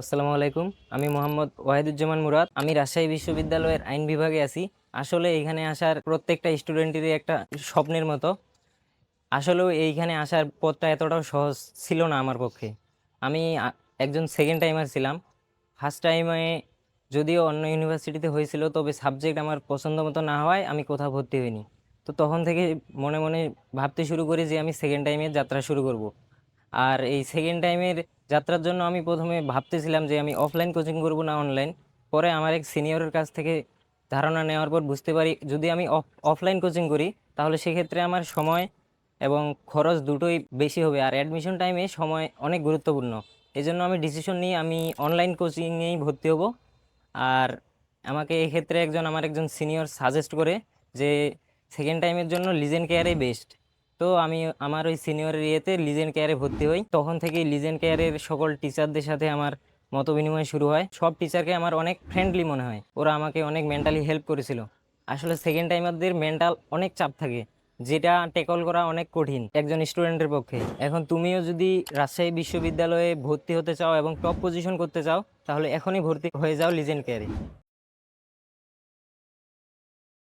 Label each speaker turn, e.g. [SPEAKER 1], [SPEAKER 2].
[SPEAKER 1] আসসালামু আলাইকুম। আমি মোহাম্মদ ওয়াহিদুজ্জামান মুরাদ। আমি রাজশাহী বিশ্ববিদ্যালয়ের আইন বিভাগে আছি। আসলে এইখানে আসার প্রত্যেকটা স্টুডেন্টেরই একটা স্বপ্নের মতো। আসলেও এইখানে আসার পথটা এতটাও সহজ ছিল না আমার পক্ষে। আমি একজন সেকেন্ড টাইমার ছিলাম। ফার্স্ট টাইমে যদিও অন্য ইউনিভার্সিটিতে হয়েছিল, তবে সাবজেক্ট আমার পছন্দ মতো না হওয়ায় আমি কোথাও ভর্তি হইনি। তো তখন থেকে মনে মনে ভাবতে শুরু করি যে আমি সেকেন্ড টাইমের যাত্রা শুরু করব। আর এই সেকেন্ড টাইমের যাত্রার জন্য আমি প্রথমে ভাবতেছিলাম যে আমি অফলাইন কোচিং করব না অনলাইন পরে আমার এক সিনিয়রের কাছ থেকে ধারণা নেওয়ার পর বুঝতে পারি, যদি আমি অফলাইন কোচিং করি, তাহলে সেক্ষেত্রে আমার সময় এবং খরচ দুটোই বেশি হবে। আর অ্যাডমিশন টাইমে সময় অনেক গুরুত্বপূর্ণ। এই জন্য আমি ডিসিশন নিই আমি অনলাইন কোচিংয়েই ভর্তি হব। আর আমাকে এক্ষেত্রে একজন, আমার একজন সিনিয়র সাজেস্ট করে যে সেকেন্ড টাইমের জন্য লিজেন্ড কেয়ারেই বেস্ট তো আমি আমার ওই সিনিয়রের ইয়েতে লিজেন্ড কেয়ারে ভর্তি হই। তখন থেকেই লিজেন্ড কেয়ারের সকল টিচারদের সাথে আমার মত বিনিময় শুরু হয়। সব টিচারকে আমার অনেক ফ্রেন্ডলি মনে হয়। ওরা আমাকে অনেক মেন্টালি হেল্প করেছিল। আসলে সেকেন্ড টাইমারদের মেন্টাল অনেক চাপ থাকে। যেটা টেকল করা অনেক কঠিন একজন স্টুডেন্টের পক্ষে। এখন তুমিও যদি রাজশাহী বিশ্ববিদ্যালয়ে ভর্তি হতে চাও এবং টপ পজিশন করতে চাও, তাহলে এখনই ভর্তি হয়ে যাও লিজেন্ড কেয়ারে